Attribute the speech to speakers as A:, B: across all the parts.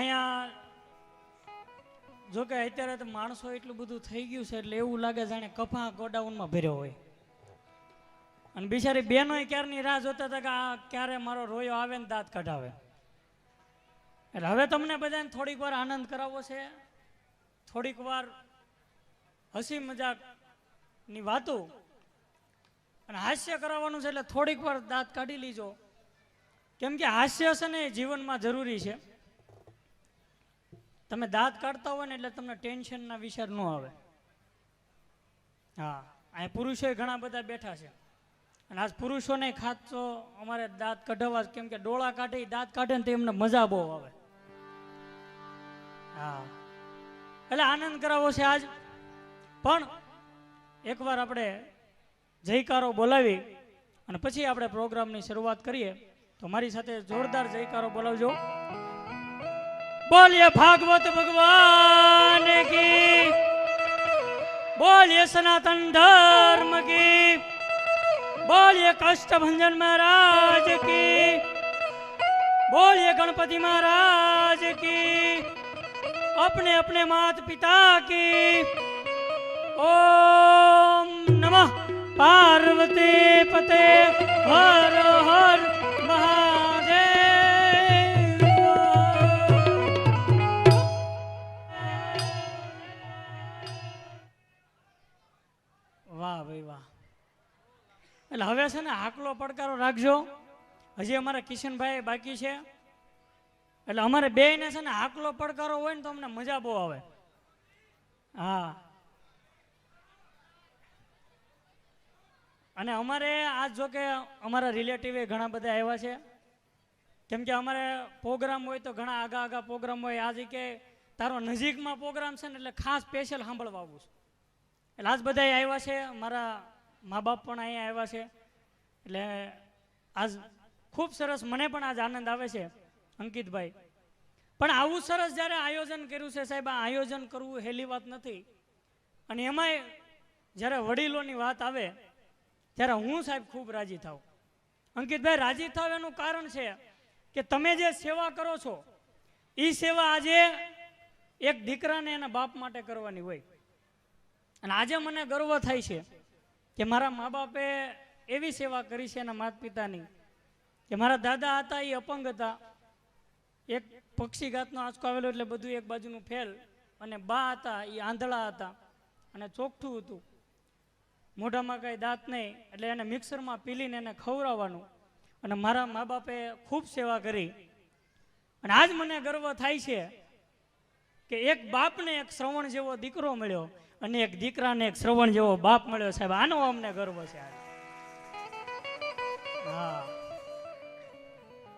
A: અહીંયા જો કે અત્યારે તો માણસો એટલું બધું થઈ ગયું છે એટલે એવું લાગે જાણે કફા ગોડાઉનમાં ભર્યો હોય. અને બિચારી બહેનો ક્યારની રાહ જોતા હતા કે આ ક્યારે મારો રોયો આવે ને દાંત કઢાવે. એટલે હવે તમને બધાને થોડીક વાર આનંદ કરાવવો છે. થોડીક વાર હસી મજાકની વાતો અને હાસ્ય કરાવવાનું છે એટલે થોડીક વાર દાંત કાઢી લીજો. કેમ કે હાસ્ય છે ને જીવનમાં જરૂરી છે. તમે દાંત કાઢતા હોય ને એટલે તમને ટેન્શનના વિચાર ન આવે. હા, અહીંયા પુરુષો ઘણા બધા બેઠા છે. અને આજ પુરુષોને ખાસ તો અમારે દાંત કઢાવવા કેમ કે ડોળા કાઢે દાંત કાઢે ને તો એમને મજા બહુ આવે. હા. એટલે આનંદ કરાવો છે આજ. પણ એકવાર આપણે જયકારો બોલાવી અને પછી આપણે પ્રોગ્રામની શરૂઆત કરીએ. તો મારી સાથે જોરદાર જયકારો બોલાવજો. बोलिए भागवत भगवान की। बोलिए सनातन धर्म की। बोलिए कष्ट भंजन महाराज की। बोलिए गणपति महाराज की। अपने अपने मात पिता की। ओम नमः पार्वती पते हर हर હવે છે ને હાકલો પડકારો રાખજો. હજી અમારા કિશનભાઈ બાકી છે. એટલે અમારે બે ને છે ને હાકલો પડકારો હોય ને તો અમને મજા બહુ આવે. હા. અને અમારે આજ જો કે અમારા રિલેટિવ ઘણા બધા આવ્યા છે. કેમ કે અમારે પ્રોગ્રામ હોય તો ઘણા આગા આગા પ્રોગ્રામ હોય. આજે કે તારો નજીકમાં પ્રોગ્રામ છે ને એટલે ખાસ સ્પેશિયલ સાંભળવા આવું છું. એટલે આજ બધા આવ્યા છે. મારા મા બાપ પણ અહીંયા આવ્યા છે. એટલે આજ ખૂબ સરસ મને પણ આજ આનંદ આવે છે, અંકિતભાઈ. પણ આવું સરસ જ્યારે આયોજન કર્યું છે સાહેબ, આ આયોજન કરવું હેલી વાત નથી. અને એમાંય જ્યારે વડીલોની વાત આવે, ત્યારે હું સાહેબ ખૂબ રાજી થાઉં. અંકિતભાઈ, રાજી થાવ એનું કારણ છે કે તમે જે સેવા કરો છો એ સેવા આજે એક દીકરાને એના બાપ માટે કરવાની હોય. અને આજે મને ગર્વ થાય છે કે મારા મા બાપે એવી સેવા કરી છે એના માતા પિતાની કે મારા દાદા હતા, એ અપંગ હતા. એક પક્ષી ઘાતનો આંચકો આવેલો એટલે બધું એક બાજુનું ફેલ અને બા હતા, એ આંધળા હતા અને ચોખ્ઠું હતું. મોઢામાં કાંઈ દાંત નહીં, એટલે એને મિક્સરમાં પીલીને એને ખવડાવવાનું. અને મારા મા બાપે ખૂબ સેવા કરી. અને આજ મને ગર્વ થાય છે કે એક બાપને એક શ્રવણ જેવો દીકરો મળ્યો અને એક દીકરાને એક શ્રવણ જેવો બાપ મળ્યો સાહેબ. આનો અમને ગર્વ છે આજ.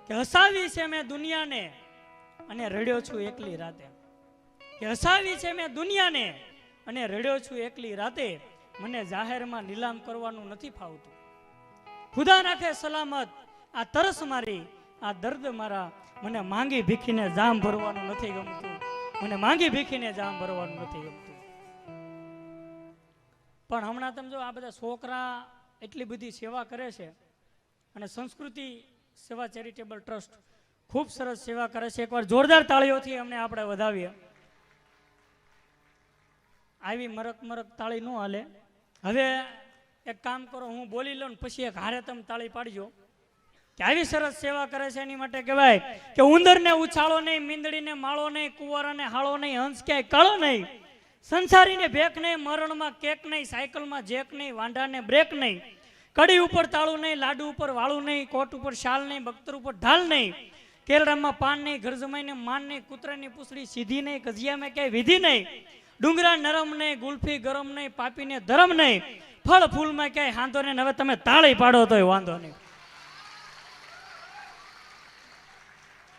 A: કે હસાવી છે મેં દુનિયાને અને રડ્યો છું એકલી રાતે. કે હસાવી છે મેં દુનિયાને અને રડ્યો છું એકલી રાતે, મને જાહેરમાં નીલામ કરવાનું નથી ફાવતું. ખુદા રાખે સલામત, આ તરસ મારી, આ દર્દ મારા, મને માંગી ભીખીને જામ ભરવાનું નથી ગમતું. મને માંગી ભીખીને જામ ભરવાનું નથી ગમતું. પણ હમણાં તમે જો આ બધા છોકરા એટલી બધી સેવા કરે છે અને સંસ્કૃતિ સેવા ચેરિટેબલ ટ્રસ્ટ ખૂબ સરસ સેવા કરે છે. એકવાર જોરદાર તાળીઓથી અમને આપણે વધાવીએ. આવી મરક મરક તાળી ન હાલે. હવે એક કામ કરો, હું બોલી લઉં પછી એક હારે તમે તાળી પાડજો. કે આવી સરસ સેવા કરે છે એની માટે કહેવાય કે ઉંદરને ઉછાળો નહીં, મીંદડીને માળો નહીં, કુંવારાને હાળો નહીં, હંસ ક્યાંય કાળો નહીં. સંસારીને ભેક નહીં મરણમાં કેક નહીં, સાયકલમાં જેક નહીં, વાંઢાને બ્રેક નહીં. કડી ઉપર તાળું નહીં, લાડુ ઉપર વાળું નહીં, કોટ ઉપર શાલ નહીં બખ્તર ઉપર ઢાલ નહીં કેલરામમાં પાન નહીં ઘર જમાઈને માન નહીં કૂતરાની પૂછડી સીધી નહીં કજિયામાં ક્યાંય વિધિ નહીં, ડુંગરા નરમ નહીં, ગુલ્ફી ગરમ નહીં પાપીને ધરમ નહીં, ફળ ફૂલમાં ક્યાંય હાંધો નહીં હવે તમે તાળી પાડો તોય વાંધો નહીં.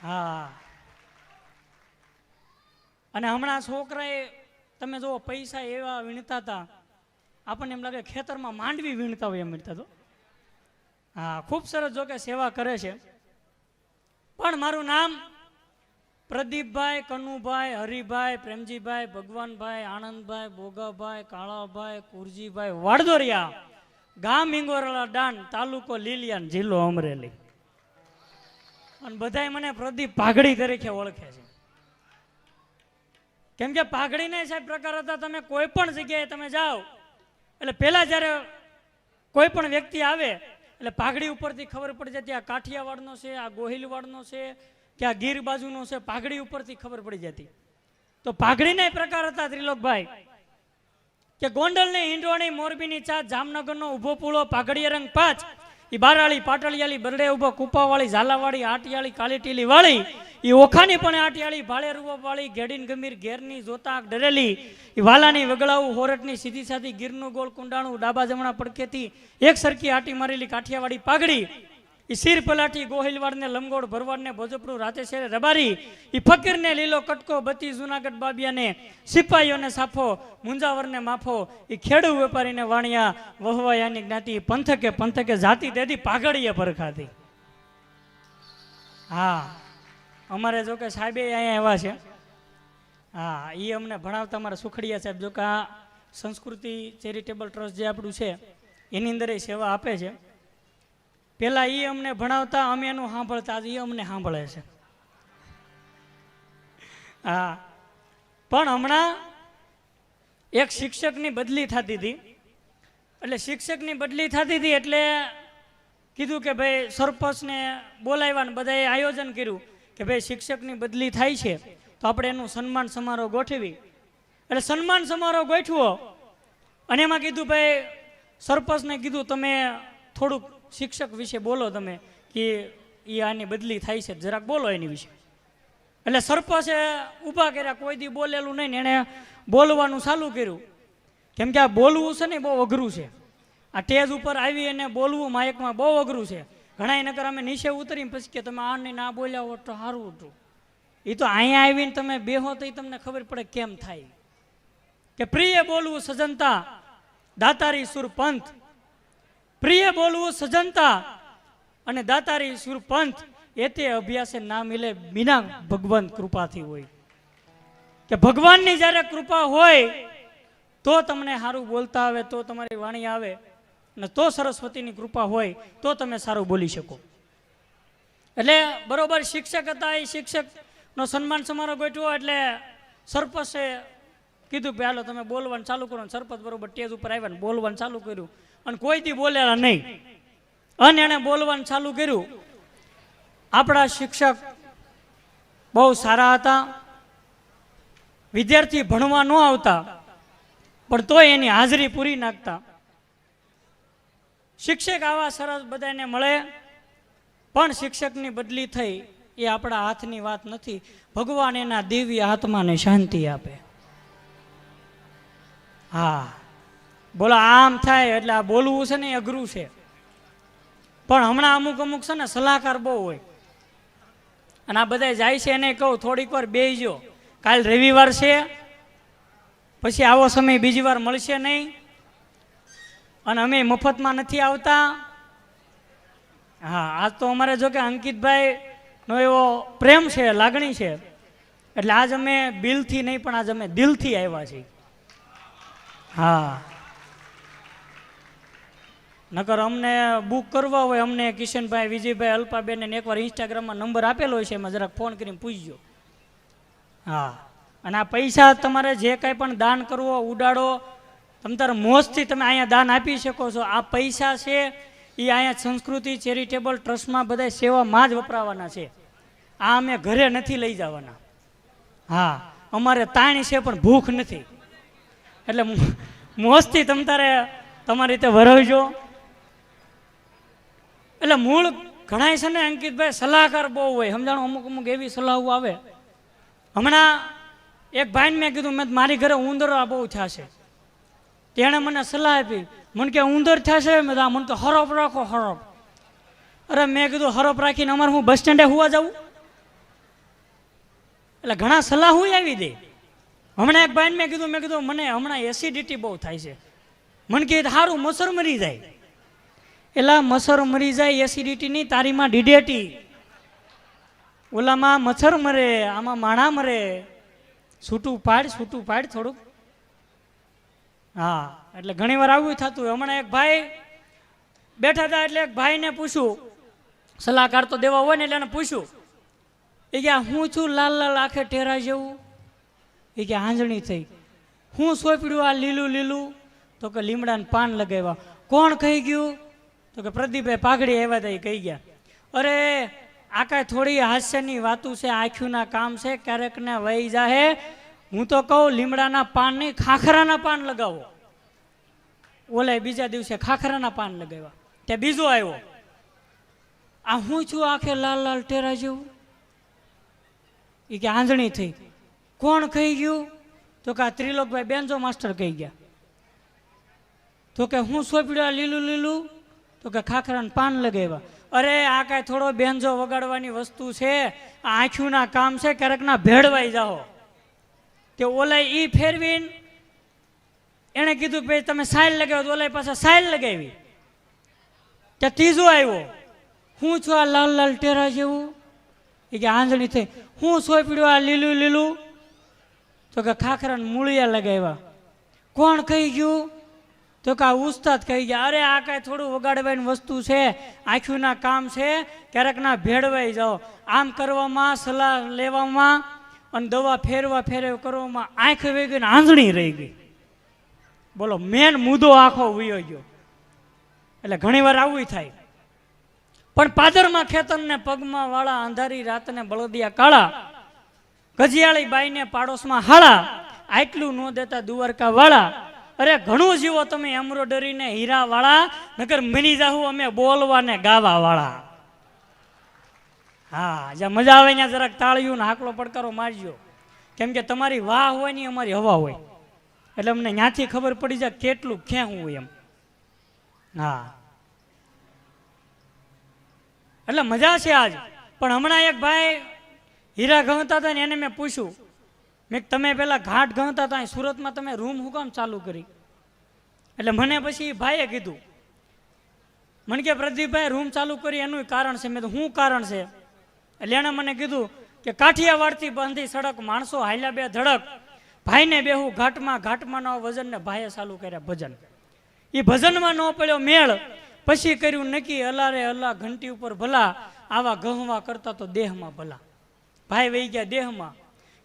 A: હા. અને હમણાં છોકરાએ, તમે જો પૈસા એવા વીણતા હતા આપણને એમ લાગે ખેતરમાં માંડવી વીણતા હોય એમ વીણતા તો. હા, ખૂબ સરસ જો કે સેવા કરે છે. પણ મારું નામ પ્રદીપભાઈ, કનુભાઈ, હરિભાઈ, પ્રેમજીભાઈ, ભગવાનભાઈ, આનંદભાઈ બોગાભાઈ કાળાભાઈ, કુરજીભાઈ વાડદોરિયા, ગામ ઇંગોરલા ડાન તાલુકો લીલિયાન, જિલ્લો અમરેલી. અને બધાય મને પ્રદીપ પાઘડી તરીકે ઓળખે છે. કેમ કે પાઘડીના સાહેબ પ્રકાર હતા, તમે કોઈ પણ જગ્યાએ તમે જાઓ એટલે પહેલાં જ્યારે કોઈ પણ વ્યક્તિ આવે, એટલે પાઘડી ઉપરથી ખબર પડી જતી આ કાઠિયાવાડનો છે, આ ગોહિલવાડનો છે, કે આ ગીર બાજુનો છે, પાઘડી ઉપરથી ખબર પડી જતી. તો પાઘડીના પ્રકાર હતા ત્રિલોકભાઈ. કે ગોંડલની હિંડોણી મોરબીની ચા જામનગરનો ઊભો પૂળો પાઘડીયા રંગ પાંચ, ઈ બારાળી, પાટળિયાળી, બરડે ઊભો કુપાવાળી, ઝાલાવાળી, આટિયાળી, કાલીટીલી વાળી ઈ ઓખાની પણ આટિયાળી ભાળે વાળી, ઘેડીન ગમીર, ઘેરની જોતા ડરેલી. વાલાની વગળાવું હોરટની સીધી સાધી ગીરનું ગોળ કુંડાણું, ડાબા જમણા પડકેથી એક સરખી આટી મારેલી કાઠિયાવાડી પાઘડી. એ શીર પલાઠી, ગોહિલવાડને ભરવાડ ભરવાડને ભોજપરું રાતે શેરે રબારી. એ ફકીરને લીલો કટકો, બતી જુનાગઢ બાબિયાને સિપાહીઓને સાફો, મુંજાવરને માફો. એ ખેડૂ વેપારીને વાણિયા, વહવાયાની જ્ઞાતિ, પંથકે પંથકે જાતિ તેથી પાઘડીએ પરખાતી હા. અમારે જો કે સાહેબે અહીંયા એવા છે. હા એ અમને ભણાવતા અમારા સુખડિયા સાહેબ. જો કે આ સંસ્કૃતિ ચેરિટેબલ ટ્રસ્ટ જે આપણું છે, એની અંદર એ સેવા આપે છે. પેલા એ અમને ભણાવતા, અમે એનું સાંભળતા એ અમને સાંભળે છે. હા. પણ હમણાં એક શિક્ષકની બદલી થતી હતી. એટલે શિક્ષકની બદલી થતી હતી એટલે કીધું કે ભાઈ સરપંચને બોલાવ્યા ને બધાએ આયોજન કર્યું. કે ભાઈ શિક્ષકની બદલી થાય છે, તો આપણે એનું સન્માન સમારોહ ગોઠવી. એટલે સન્માન સમારોહ ગોઠવો. અને એમાં કીધું ભાઈ, સરપંચને કીધું તમે થોડુંક શિક્ષક વિશે બોલો તમે, કે એ આની બદલી થાય છે. જરાક બોલો એની વિશે. એટલે સરપંચે ઊભા કર્યા, કોઈ દી બોલેલું નહીં ને એણે બોલવાનું ચાલુ કર્યું. કેમ કે આ બોલવું છે ને બહુ અઘરું છે. આ ટેજ ઉપર આવી અને બોલવું માયકમાં બહુ અઘરું છે. ઘણા નકર અમે નીચે ઉતરીને પછી કે તમે આને ના બોલ્યા હોત તો સારું હતું. એ તો અહીંયા આવીને તમે બેહો તો એ તમને ખબર પડે કેમ થાય. કે પ્રિય બોલવું સજનતા, દાતારી સુરપંથ પ્રિય બોલવું સજનતા અને દાતારી સુરપંથ એ તે અભ્યાસે ના મિલે બિના ભગવાન કૃપાથી હોય. કે ભગવાનની જ્યારે કૃપા હોય, તો તમને સારું બોલતા આવે, તો તમારી વાણી આવે. ને તો સરસ્વતીની કૃપા હોય તો તમે સારું બોલી શકો. એટલે બરોબર શિક્ષક હતા, એ શિક્ષકનો સન્માન સમારોહ ગોઠવો એટલે સરપંચે કીધું કે, હાલો, તમે બોલવાનું ચાલુ કરો. સરપંચ બરોબર ટેજ ઉપર આવ્યા ને બોલવાનું ચાલુ કર્યું. અને કોઈ દી બોલેલા નહીં. અને એણે બોલવાનું ચાલુ કર્યું. આપણા શિક્ષક બહુ સારા હતા. વિદ્યાર્થી ભણવા ન આવતા, પણ તોય એની હાજરી પૂરી નાખતા. શિક્ષક આવા સરસ બધાને મળે, પણ શિક્ષકની બદલી થઈ એ આપણા હાથની વાત નથી. ભગવાન એના દિવ્ય આત્માને શાંતિ આપે. હા. બોલો, આમ થાય એટલે આ બોલવું છે ને અઘરું છે. પણ હમણાં અમુક અમુક છે ને સલાહકાર બહુ હોય. અને આ બધા જાય છે એને કહું, થોડીક વાર બેસજો કાલ રવિવાર છે, પછી આવો સમય બીજી વાર મળશે નહીં. અને અમે મફતમાં નથી આવતા. હા, આજ તો અમારે જો કે અંકિતભાઈ નો એવો પ્રેમ છે, લાગણી છે. એટલે આજ અમે બિલથી નહીં, પણ આજ અમે દિલથી આવ્યા છીએ. હા. નકર અમને બુક કરવા હોય, અમને કિશનભાઈ, વિજયભાઈ, અલ્પાબેન ને એકવાર ઇન્સ્ટાગ્રામમાં નંબર આપેલો હોય છે એમાં જરાક ફોન કરીને પૂછજો. હા. અને આ પૈસા તમારે જે કાંઈ પણ દાન કરવો ઉડાડો તમે તારા મોજથી તમે અહીંયા દાન આપી શકો છો. આ પૈસા છે એ અહીંયા સંસ્કૃતિ, ચેરિટેબલ, ટ્રસ્ટમાં બધા સેવામાં જ વપરાવાના છે. આ અમે ઘરે નથી લઈ જવાના. હા, અમારે તાણી છે, પણ ભૂખ નથી. એટલે મોજથી તમે તારે તમારી રીતે વરવજો. એટલે મૂળ ઘણાય છે ને, અંકિતભાઈ, સલાહકાર બહુ હોય. સમજાણું? અમુક અમુક એવી સલાહો આવે. હમણાં એક ભાઈને મેં કીધું, મેં મારી ઘરે ઉંદરા બહુ થશે તેણે મને સલાહ આપી. મને કે ઉંદર થશે મેં મને તો હરફ રાખો હરફ અરે મેં કીધું હરફ રાખીને અમારે હું બસ સ્ટેન્ડે હોવા જવું એટલે ઘણા સલાહ હું આવી દે. હમણાં એક ભાઈને મેં કીધું મેં કીધું, મને હમણાં એસિડિટી બહુ થાય છે. મને કે સારું મસર મરી જાય. એટલે મસર મરી જાય એસિડિટી નહીં તારીમાં ડીડેટી ઓલામાં મચ્છર મરે, આમાં માણા મરે. છૂટું પાડ છૂટું પાડ થોડુંક. હા, એટલે ઘણી વાર આવું થતું હોય. હમણાં એક ભાઈ બેઠા હતા એટલે એક ભાઈને પૂછ્યું, સલાહકાર તો દેવા હોય ને એટલે એને પૂછ્યું. એ કે હું છું લાલ લાલ આખે ટેરા જેવું? એ કે, આંજણી થઈ. હું સોંપડ્યું આ લીલું લીલું? તો કે, લીમડાને પાન લગાવ્યા. કોણ કહી ગયું? તો કે પ્રદીપભાઈ પાઘડી આવ્યા હતા કહી ગયા. અરે, આ કાંઈ થોડી હાસ્યની વાતું છે આંખ્યુંના કામ છે ક્યારેક ને વહી જાહે હું તો કહું, લીમડાના પાન નહીં, ખાખરાના પાન લગાવો. ઓલે બીજા દિવસે ખાખરાના પાન લગાવ્યા. તે બીજો આવ્યો. આ હું છું આખે લાલ લાલ ટેરા જેવું? એ કે આંધણી થઈ. કોણ કહી ગયું? તો કે આ ત્રિલોકભાઈ બેનજો માસ્ટર કહી ગયા. તો કે હું સોંપડ્યું આ લીલું લીલું? તો કે ખાખરાને પાન લગાવ્યા. અરે, આ કાંઈ થોડો બેનજો વગાડવાની વસ્તુ છે. આ આંખ્યુંના કામ છે, ક્યારેકના ભેળવાઈ જાઓ. તે ઓલાય ઈ ફેરવીને એણે કીધું ભાઈ તમે સાઇલ લગાવ્યો તો ઓલાય પાસે સાઇલ લગાવી. તે ત્રીજો આવ્યો, હું છું આ લાલ લાલ ટેરા જેવું? એ કે આંધળી થઈ. હું સોંપડ્યું આ લીલું લીલું? તો કે, ખાખરાને મૂળિયા લગાવ્યા. કોણ કહી ગયું? તો કે, આ ઉસ્તાદ કહી ગયા. અરે, આ કાંઈ થોડું વગાડવાની વસ્તુ છે. આંખ્યુંના કામ છે. ક્યારેક ના ભેળવાઈ જાઓ. આમ કરવામાં, સલાહ લેવામાં અને દવા ફેરવા ફેરવ કરવામાં આંખ વહી ગઈ ને આંધળી રહી ગઈ. બોલો, મેન મુદ્દો આખો વયો ગયો. એટલે ઘણીવાર આવું થાય. પણ પાદરમાં ખેતરને પગમાં વાળા અંધારી રાતને બળદિયા કાળા, ગજિયાળી બાઈને પાડોશમાં હાળા, આટલું ન દેતા દુવારકા વાળા અરે, ઘણું જીવો તમે એમ્બ્રોડરીને હીરા વાળા નગર મની જાહુ અમે બોલવા ને ગાવા વાળા હા, જ્યાં મજા આવે ત્યાં જરાક તાળિયું ને હાકલો પડકારો મારજો. કેમ કે તમારી વાહ હોય ને અમારી હવા હોય. એટલે અમને ત્યાંથી ખબર પડી જાય કેટલું ક્યાં હોય એમ. હા. એટલે મજા છે આજ. પણ હમણાં એક ભાઈ હીરા ગણતા હતા ને એને મેં પૂછ્યું, મેં તમે પેલા ઘાટ ગણતા હતા સુરતમાં તમે રૂમ હું કામ ચાલુ કરી? એટલે મને પછી ભાઈએ કીધું, મને કે પ્રદીપભાઈ રૂમ ચાલુ કરી, એનું કારણ છે. મેં તો શું કારણ છે? એટલે એણે મને કીધું કે કાઠિયાવાડથી બાંધી સડક માણસો હાલ્યા બે ધડક. ભાઈને બેહું ઘાટમાં ઘાટમાં ન વજન ને ભાઈએ ચાલુ કર્યા ભજન. એ ભજનમાં ન પડ્યો મેળ. પછી કર્યું નક્કી, અલારે અલા ઘંટી ઉપર ભલા, આવા ગહવા કરતા તો દેહમાં ભલા. ભાઈ વહી ગયા દેહમાં.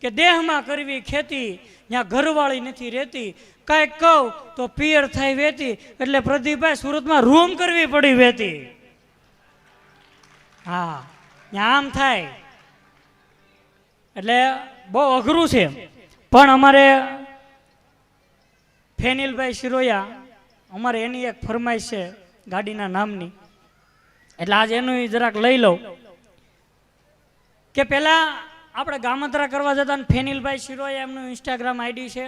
A: કે દેહમાં કરવી ખેતી ત્યાં ઘરવાળી નથી રહેતી. કાંઈક કહું તો પિયર થાય વેતી, એટલે પ્રદીપભાઈ સુરતમાં રૂમ કરવી પડી વેતી. હા. આમ થાય. એટલે બહુ અઘરું છે પણ અમારે ફેનિલભાઈ શિરોયા, અમારે એની એક ફરમાઈશ છે ગાડીના નામની. એટલે આજે એનું જરાક લઈ લઉં. કે પહેલાં આપણે ગામત્રા કરવા જતા ફેનિલભાઈ શિરોયા એમનું ઇન્સ્ટાગ્રામ આઈડી છે.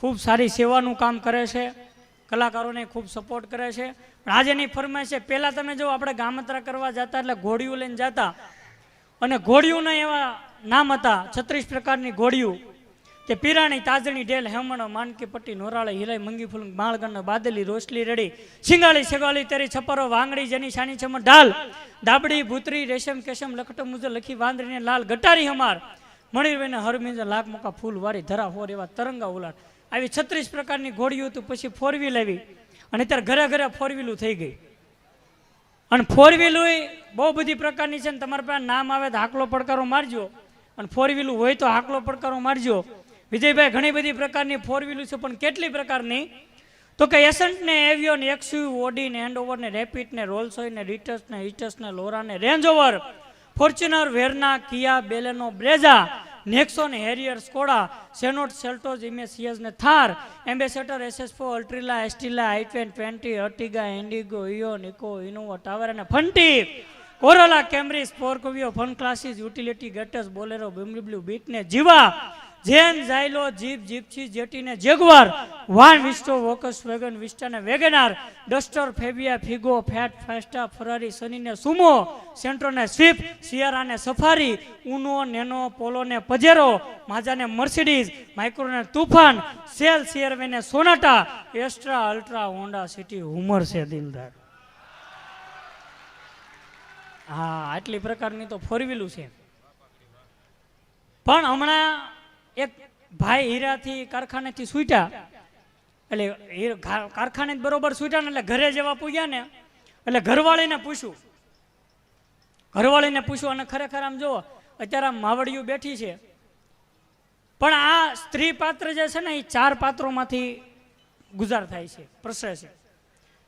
A: ખૂબ સારી સેવાનું કામ કરે છે. કલાકારોને ખૂબ સપોર્ટ કરે છે. પણ આજે એની ફરમાઈશ છે, પહેલાં તમે જો આપણે ગામત્રા કરવા જતા એટલે ઘોડીઓ લઈને જતા. અને ઘોડીઓના એવા નામ હતા, છત્રીસ પ્રકારની ઘોડીઓ કે પીરાણી, તાજણી, ઢેલ, હેમણો, માનકી પટ્ટી, નોરાળે, હિલાઈ, મંગી ફૂલ માળગણ બાદલી રોસલી રેડી. સિંગાળી સેગાળી તેરી, છપરો, વાંગડી, જેની શાની છમ ઢાલ. દાબડી, ભૂતરી, રેશમ, કેશમ લખટ મુજબ લખી, વાંદરીને લાલ ગટારી હમાર. મણીરભાઈને હરમિંદ લાખ મોકા ફૂલ વારી ધરા, હોર એવા તરંગા ઉલાડ આવી છત્રીસ પ્રકારની ઘોડીઓ હતું પછી ફોર વ્હીલ આવી. અને અત્યારે ઘરે ઘરે ફોર વ્હીલું થઈ ગઈ. અને ફોર વ્હીલું બહુ બધી પ્રકારની છે ને તમારા પાસે નામ આવે તો હાકલો પડકારો મારજો. અને ફોર વ્હીલું હોય તો હાકલો પડકારો મારજો. વિજયભાઈ ઘણી બધી પ્રકારની ફોર વ્હીલું છે, પણ કેટલી પ્રકારની? તો કે એસન્ટ ને એવિયો ને એક્સયુ ઓડી ને હેન્ડઓવર ને રેપિડ ને રોલ્સોય ને રિટર્સ ને હિટર્સ ને લોરા ને Range Rover Fortuner Verna Kia Baleno Brezza Nexo ને હેરિયર સ્કોડા સેનોટ સેલ્ટોઝ ઇમેસિયસ ને થાર એમ્બેસેડર એસએસ ફો અલ્ટ્રીલા એસ્ટીલા આઈ ટ્વેન ટ્વેન્ટી અર્ટિગા ઇન્ડિગો ઇયો નિકો ઇનોવા ટાવર અને ફંટી કોરોલા કેમ્બ્રિજ સ્પોર્કવિયો ફન ક્લાસીસ યુટિલિટી ગેટર્સ બોલેરો બીમડબ્લ્યુ બીટ ને જીવા જેન જાયલો જીપ જીપછી જેટીને જેગવાર, વાન વિસ્ટો વોકસ, wagon વિસ્ટાને Wagon R, Duster, Fabia, Figo, fat, Fiesta, Ferrari સનીને Sumo, સેન્ટ્રોને Swift Sierra Safari, Uno, Nano, પોલોને Pajero, માજાને મર્સિડીઝ, માઇક્રોને તુફાન, સેલ સિયરવેને Sonata, Astra, ultra, Honda, City, Hummer છે દિલદાર. હા, આટલી પ્રકારની તો ફોર છે. પણ હમણાં એક ભાઈ હીરાથી કારખાનેથી છૂટ્યા એટલે કારખાને બરોબર છૂટ્યા ને એટલે ઘરે જેવા પૂગ્યા ને, એટલે ઘરવાળીને પૂછ્યું. ઘરવાળીને પૂછ્યું અને ખરેખર આમ જુઓ, અત્યારે આમ માવડિયું બેઠી છે. પણ આ સ્ત્રી પાત્ર જે છે ને, એ ચાર પાત્રોમાંથી ગુજાર થાય છે, પ્રસરે છે.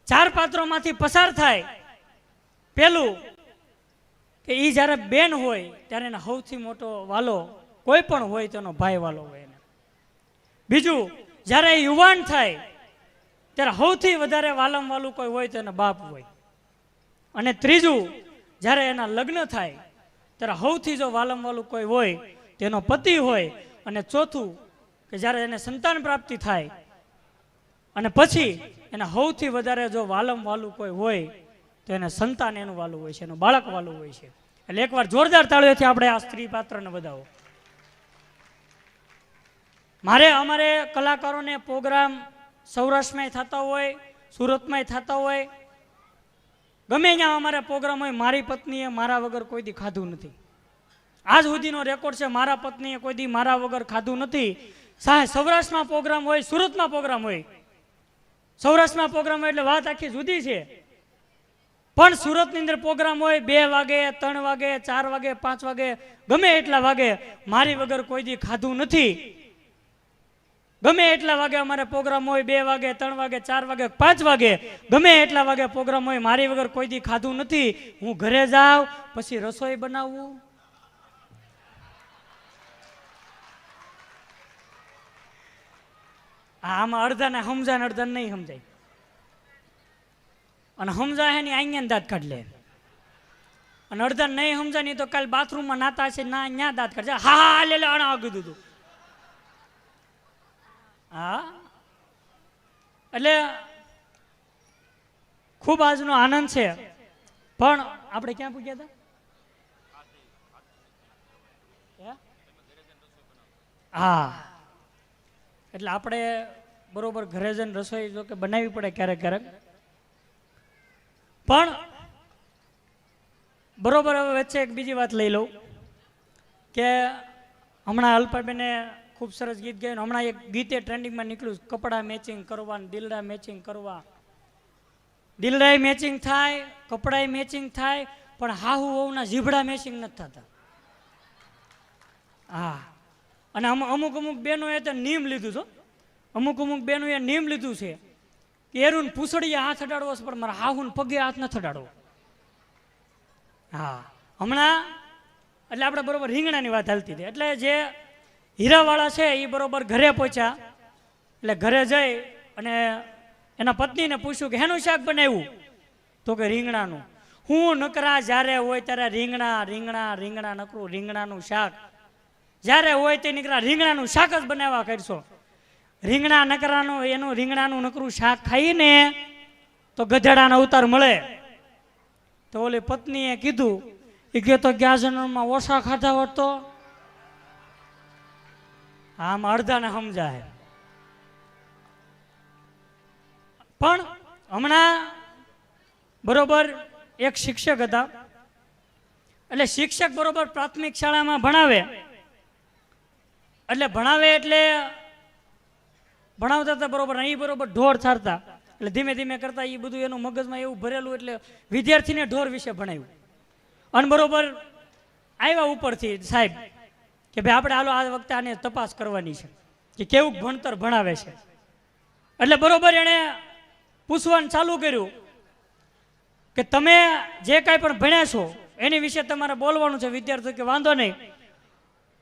A: ચાર પાત્રોમાંથી પસાર થાય. પેલું કે એ જ્યારે બેન હોય, ત્યારે એને સૌથી મોટો વાલો કોઈ પણ હોય તેનો ભાઈ વાલો હોય એને. બીજું, જ્યારે યુવાન થાય, ત્યારે સૌથી વધારે વાલમ વાલું કોઈ હોય તો એના બાપ હોય. અને ત્રીજું, જ્યારે એના લગ્ન થાય, ત્યારે સૌથી જો વાલમ વાલું કોઈ હોય, તેનો પતિ હોય, અને ચોથું, કે જ્યારે એને સંતાન પ્રાપ્તિ થાય, અને પછી એને સૌથી વધારે જો વાલમ વાલું કોઈ હોય, તો એને સંતાન એનું વાલું હોય છે, એનું બાળક વાલું હોય છે. એટલે એકવાર જોરદાર તાળીઓથી આપણે આ સ્ત્રી પાત્રને વધાવો. મારે અમારે કલાકારોને પ્રોગ્રામ સૌરાષ્ટ્રમાં થતા હોય સુરતમાં થતા હોય, ગમે ત્યાં અમારે પ્રોગ્રામ હોય, મારી પત્નીએ મારા વગર કોઈ દી ખાધું નથી. આજ સુધીનો રેકોર્ડ છે, મારા પત્નીએ કોઈ દી મારા વગર ખાધું નથી. સાહેબ, સૌરાષ્ટ્રમાં પ્રોગ્રામ હોય, સુરતમાં પ્રોગ્રામ હોય. સૌરાષ્ટ્રમાં પ્રોગ્રામ હોય એટલે વાત આખી જુદી છે. પણ સુરતની અંદર પ્રોગ્રામ હોય, બે વાગે, ત્રણ વાગે, ચાર વાગે, પાંચ વાગે, ગમે એટલા વાગે, મારી વગર કોઈ દી ખાધું નથી. ગમે એટલા વાગે અમારે પ્રોગ્રામ હોય, બે વાગે, ત્રણ વાગે, ચાર વાગે, પાંચ વાગે, ગમે એટલા વાગે પ્રોગ્રામ હોય, મારી વગર કોઈ દી ખાધું નથી. હું ઘરે જાઉં, પછી રસોઈ બનાવવું આમાં અડધાને સમજાય ને અડધાને નહીં સમજાય. અને સમજાય ને અહીંયા દાંત કાઢ લે. અને અડધા નહીં સમજાય નહીં તો કાલ બાથરૂમમાં નાતા છે ના અહીંયા દાંત કાઢશે હા હા લે અણા આણા દીધું હા? એટલે ખૂબ આજનો આનંદ છે. પણ આપણે ક્યાં પૂગ્યા હતા? હે? એટલે આપણે બરોબર ઘરે જઈને રસોઈ જો કે બનાવવી પડે ક્યારેક ક્યારેક. પણ બરોબર હવે વચ્ચે એક બીજી વાત લઈ લઉં કે હમણાં અલ્પાબેને ખૂબ સરસ ગીત ગાયું હમણાં એક ગીતે ટ્રેન્ડિંગમાં નીકળ્યું કપડાં મેચિંગ કરવા દિલડા મેચિંગ કરવા. દિલડાય મેચિંગ થાય, કપડાય મેચિંગ થાય, પણ હાહુ વહુના જીભડા મેચિંગ નથી થતા. હા. અને અમુક અમુક બહેનોએ તો નિયમ લીધું છો. અમુક અમુક બહેનોએ નિયમ લીધું છે. કે એરું પૂછડીએ હાથ અડાડવો છે, પણ મારા હાહુન પગે હાથ નથી અડાડવો. હા. હમણાં, એટલે આપણે બરોબર રીંગણાની વાત હાલતી હતી. એટલે જે હીરાવાળા છે એ બરોબર ઘરે પહોંચ્યા. એટલે ઘરે જઈ અને એના પત્નીને પૂછ્યું કે, હેનું શાક બનાવ્યું? તો કે, રીંગણાનું. હું નકરા જ્યારે હોય ત્યારે રીંગણા રીંગણા રીંગણા નકરું, રીંગણાનું શાક. જ્યારે હોય તે નીકળા રીંગણાનું શાક જ બનાવવા કરશો. રીંગણા નકરાનું, એનું રીંગણાનું નકરું શાક ખાઈને તો ગધેડાનો અવતાર મળે. તો ઓલી પત્નીએ કીધું એ કે તો ગયા જન્મમાં ઓછા ખાધા હોત તો? આમ અડધાને સમજાય. પણ હમણાં બરોબર એક શિક્ષક હતા. એટલે શિક્ષક બરોબર પ્રાથમિક શાળામાં ભણાવે. એટલે ભણાવે એટલે ભણાવતા હતા બરોબર, અહીં બરોબર ઢોર થારતા. એટલે ધીમે ધીમે કરતા એ બધું એનું મગજમાં એવું ભરેલું એટલે વિદ્યાર્થીને ઢોર વિશે ભણાવ્યું. અને બરોબર આવ્યા ઉપરથી સાહેબ કે ભાઈ આપણે હાલો આ વખતે આને તપાસ કરવાની છે. કે કેવું ભણતર ભણાવે છે. એટલે બરોબર એણે પૂછવાનું ચાલુ કર્યું કે તમે જે કાંઈ પણ ભણ્યા છો, એની વિશે તમારે બોલવાનું છે. વિદ્યાર્થીઓ કે વાંધો નહીં.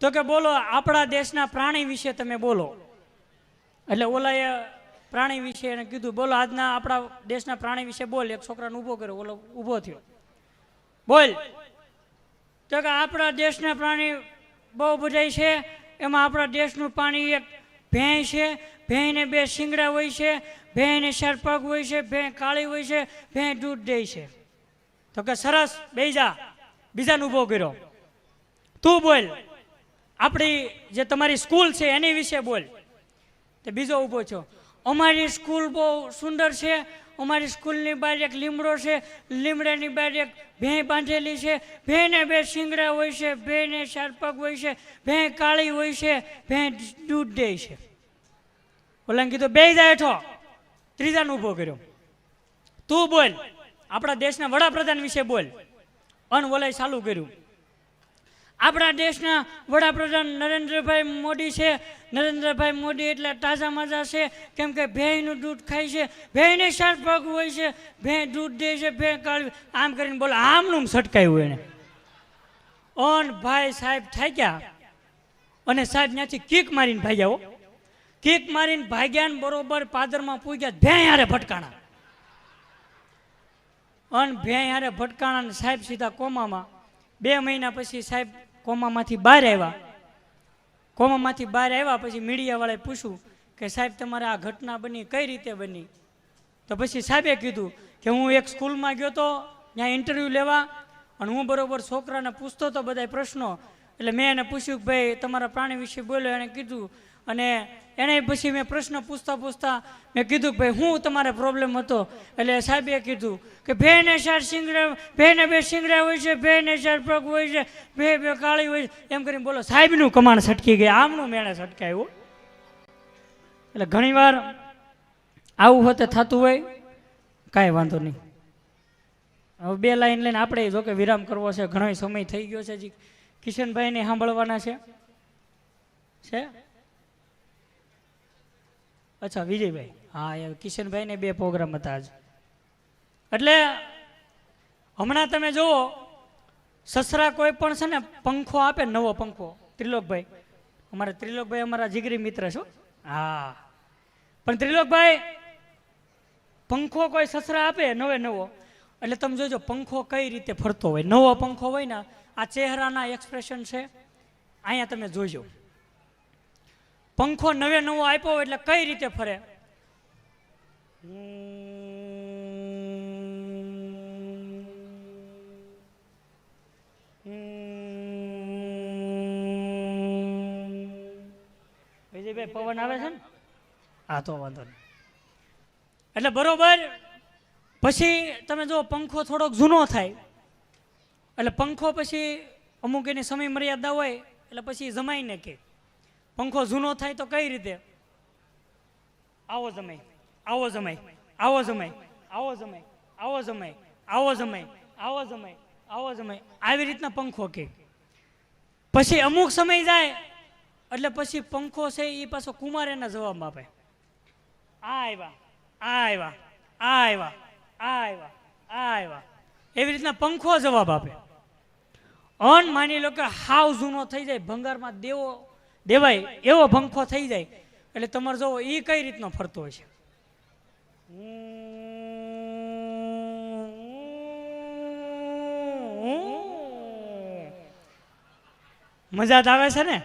A: તો કે બોલો, આપણા દેશના પ્રાણી વિશે તમે બોલો. એટલે ઓલાએ પ્રાણી વિશે એને કીધું, બોલો, આજના આપણા દેશના પ્રાણી વિશે બોલ. એક છોકરાને ઊભો કર્યો, ઓલો ઊભો થયો. બોલ. તો કે આપણા દેશના પ્રાણી બહુ બધાય છે. એમાં આપણા દેશનું પાણી એક ભેં છે. ભેંને બે શિંગડા હોય છે. ભેંને ચાર પગ હોય છે. ભેં કાળી હોય છે. ભેં દૂધ દે છે. તો કે સરસ બેજા બીજાને ઊભો કર્યો. તું બોલ. આપણી જે તમારી સ્કૂલ છે એની વિશે બોલ. તે બીજો ઊભો છો. અમારી સ્કૂલ બહુ સુંદર છે. અમારી સ્કૂલની બહાર એક લીમડો છે. લીમડાની બહાર એક ભેં બાંધેલી છે. ભેંને બે શિંગડા હોય છે. ભેંને ચાર પગ હોય છે. ભેં કાળી હોય છે. ભેં દૂધ દે છે. ઓલાને કીધું બે હેઠો ત્રીજાને ઊભો કર્યો. તું બોલ. આપણા દેશના વડાપ્રધાન વિશે બોલ. અન ઓલાએ ચાલુ કર્યું. આપણા દેશના વડાપ્રધાન નરેન્દ્રભાઈ મોદી છે. નરેન્દ્રભાઈ મોદી એટલે તાજા માજા છે. કેમ કે ભેંનું દૂધ ખાય છે. ભેંને સાત પગ હોય છે. ભેં દૂધ દે છે ભેં કાઢવી આમ કરીને બોલો, આમનું સટકાયું એને ઓન ભાઈ સાહેબ થાક્યા. અને સાહેબ ત્યાંથી કીક મારીને ભાગ્યા કીક મારીને ભાગ્યાને બરોબર પાદરમાં પૂગ્યા ભેં હારે ભટકાણા. અન ભેં હારે ભટકાણા સાહેબ સીધા કોમામાં બે મહિના પછી સાહેબ કોમામાંથી બહાર આવ્યા. કોમામાંથી બહાર આવ્યા પછી મીડિયાવાળાએ પૂછ્યું કે સાહેબ તમારે આ ઘટના બની, કઈ રીતે બની? તો પછી સાહેબે કીધું કે હું એક સ્કૂલમાં ગયો તો ત્યાં ઇન્ટરવ્યૂ લેવા અને હું બરાબર છોકરાને પૂછતો હતો બધા પ્રશ્નો. એટલે મેં એને પૂછ્યું કે ભાઈ, તમારા પ્રાણી વિશે બોલ્યો એણે કીધું અને એને પછી મેં પ્રશ્ન પૂછતા પૂછતા મેં કીધું ભાઈ, હું તમારે પ્રોબ્લેમ હતો. એટલે સાહેબે કીધું કે ભેને ચાર શિંગડા ભેને બે સિંગડા હોય છે ભેને ચાર પગ હોય છે બે બે કાળી હોય છે. એમ કરીને બોલો, સાહેબનું કમાણ છટકી ગયા આમનું મેળે છટકાયું એટલે ઘણીવાર આવું હોતે થતું હોય, કાંઈ વાંધો નહીં. હવે બે લાઈન લઈને આપણે જો કે વિરામ કરવો છે ઘણો સમય થઈ ગયો છે, જી. કિશનભાઈને સાંભળવાના છે? છે? અચ્છા, વિજયભાઈ. હા, એ કિશનભાઈને બે પ્રોગ્રામ હતા આજ એટલે હમણાં તમે જુઓ, સસરા કોઈ પણ છે ને, પંખો આપે નવો પંખો. ત્રિલોકભાઈ. અમારે ત્રિલોકભાઈ અમારા જીગરી મિત્ર છો હા. પણ ત્રિલોકભાઈ, પંખો કોઈ સસરા આપે નવે નવો? એટલે તમે જોજો, પંખો કઈ રીતે ફરતો હોય? નવો પંખો હોય ને, આ ચહેરાના એક્સપ્રેશન છે. અહીંયા તમે જોજો. પંખો નવે નવો આપ્યો એટલે કઈ રીતે ફરે? વિજયભાઈ પવન આવે છે ને? હા તો વાંધો નહીં. એટલે બરોબર. પછી તમે જો પંખો થોડોક જૂનો થાય. એટલે પંખો પછી અમુક એની સમય મર્યાદા હોય એટલે પછી જમાઈને કે. પંખો જૂનો થાય તો કઈ રીતે? આવો જમાય આવો જમાય આવો જમાય આવો જમાય આવો જમાય આવો જમાય આવો જમાય આવો જમાય આવી રીતના પંખો કે. પછી અમુક સમય જાય, એટલે પછી પંખો છે એ પાછો કુમાર એના જવાબ આપે. આ આવ્યા આ આવ્યા આ આવ્યા આ આવ્યા આ આવ્યા. એવી રીતના પંખો જવાબ આપે. અન માની લો કે હાવ જૂનો થઈ જાય, ભંગારમાં દેવો દેવાય, એવો ભંખો થઈ જાય. એટલે તમારે જોવો એ કઈ રીતનો ફરતો હોય છે? મજા જ આવે છે ને?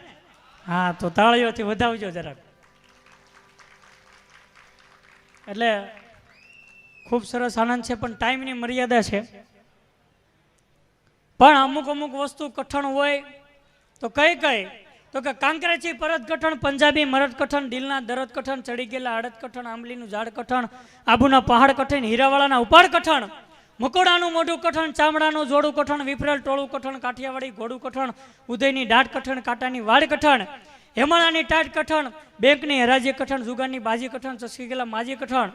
A: હા, તો તાળીઓથી વધાવજો જરાક. એટલે ખૂબ સરસ આનંદ છે, પણ ટાઈમની મર્યાદા છે. પણ અમુક અમુક વસ્તુ કઠણ હોય, તો કઈ કઈ તો કે કાંકરેચી પરત કઠણ, પંજાબી મરદ કઠણ, દિલના દરદ કઠણ, ચડી ગયેલા અડદ કઠણ, આંબલીનું ઝાડ કઠણ, આબુના પહાડ કઠણ, હીરાવાળાના ઉપાડ કઠણ, મકોડાનું મોઢું કઠણ, ચામડાનું જોડું કઠણ, વિફરેલ ટોળું કઠણ, કાઠિયાવાડી ઘોડું કઠણ, ઉદયની દાઢ કઠણ, કાંટાની વાડ કઠણ હેમાળાની ટાટ કઠણ, બેંકની હરાજી કઠણ, જુગારની બાજી કઠણ, ચસકી ગયેલા માજી કઠણ,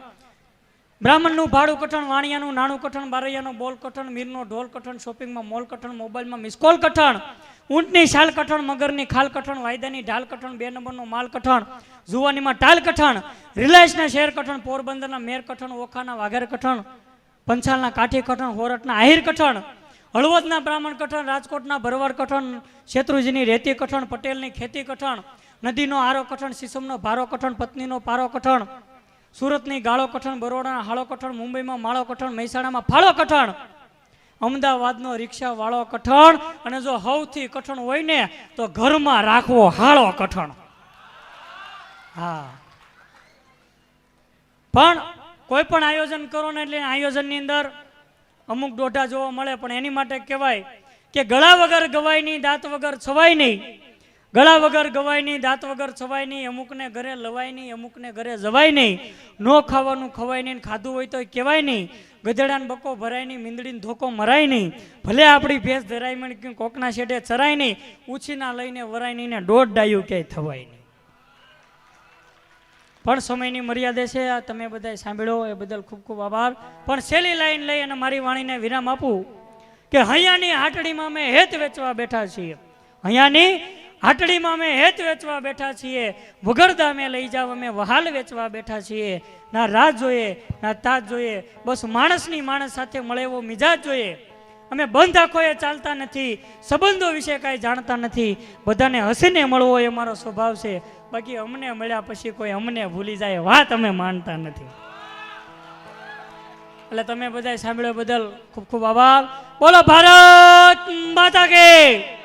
A: બ્રાહ્મણનું ભાડું કઠણ, વાણિયાનું નાણું કઠણ, બારૈયાનો બોલ કઠણ, મીરનો ઢોલ કઠણ, શોપિંગમાં મોલ કઠણ, મોબાઈલમાં મિસકોલ કઠણ ઊંટની શાલ કઠણ, મગરની ખાલ કઠણ, વાયદાની ઢાલ કઠણ, બે નંબરનો માલ કઠણ, જુવાનીમાં ટાલ કઠણ, રિલાયન્સના શેર કઠણ, પોરબંદરના મેર કઠણ, ઓખાના વાઘેર કઠણ, પંચાલના કાઠી કઠણ હોરઠના આહિર કઠણ, હળવદના બ્રાહ્મણ કઠણ, રાજકોટના ભરવાડ કઠણ, શેત્રુજીની રેતી કઠણ, પટેલની ખેતી કઠણ, નદીનો આરો કઠણ સીસમનો ભારો કઠણ, પત્નીનો પારો કઠણ, સુરતની ગાળો કઠણ બરોડાના હાળો કઠણ, મુંબઈમાં માળો કઠણ, મહેસાણામાં ફાળો કઠણ અમદાવાદનો રિક્ષા વાળો કઠણ અને જો હવથી કઠણ હોય ને, તો ઘરમાં રાખવો હાળો કઠણ. હા. પણ કોઈ પણ આયોજન કરો ને એટલે આયોજનની અંદર અમુક ડોઢા જોવા મળે, પણ એની માટે કહેવાય કે ગળા વગર ગવાય નહીં, દાંત વગર છવાય નહીં. ગળા વગર ગવાય નહીં, દાંત વગર છવાય નહીં, અમુકને ઘરે લવાય નહીં, અમુકને ઘરે જવાય નહીં. ન ખાવાનું ખવાય નહીં ખાધું હોય તો કહેવાય નહીં. ગધેડાને બકો ભરાય નહીં, મીંદડીને ધોકો મરાય નહીં. ભલે આપણી ભેંસ ધરાય મણ કોકના શેડે ચરાય નહીં, ઉછીના લઈને વરાય નહીં ને દોઢ ડાયું ક્યાંય થવાય નહીં. પણ સમયની મર્યાદા છે, આ તમે બધાએ સાંભળ્યો, એ બદલ ખૂબ ખૂબ આભાર. પણ છેલ્લી લાઈન લઈ અને મારી વાણીને વિરામ આપું કે હૈયાની હાટડીમાં અમે હેત વેચવા બેઠા છીએ. અહીંયાની હાટડીમાં અમે હેત વેચવા બેઠા છીએ વગરદા અમે લઈ જાવ, અમે વહાલ વેચવા બેઠા છીએ. ના રાત જોઈએ, ના તાજ જોઈએ, બસ માણસની માણસ સાથે મળે એવો મિજાજ જોઈએ. અમે બંધ આંખોએ ચાલતા નથી, સંબંધો વિશે કાંઈ જાણતા નથી. બધાને હસીને મળવો એ મારો સ્વભાવ છે. બાકી અમને મળ્યા પછી કોઈ અમને ભૂલી જાય, વાત અમે માનતા નથી. એટલે તમે બધા સાંભળ્યો બદલ ખૂબ ખૂબ આભાર. બોલો ભારત માતા કે.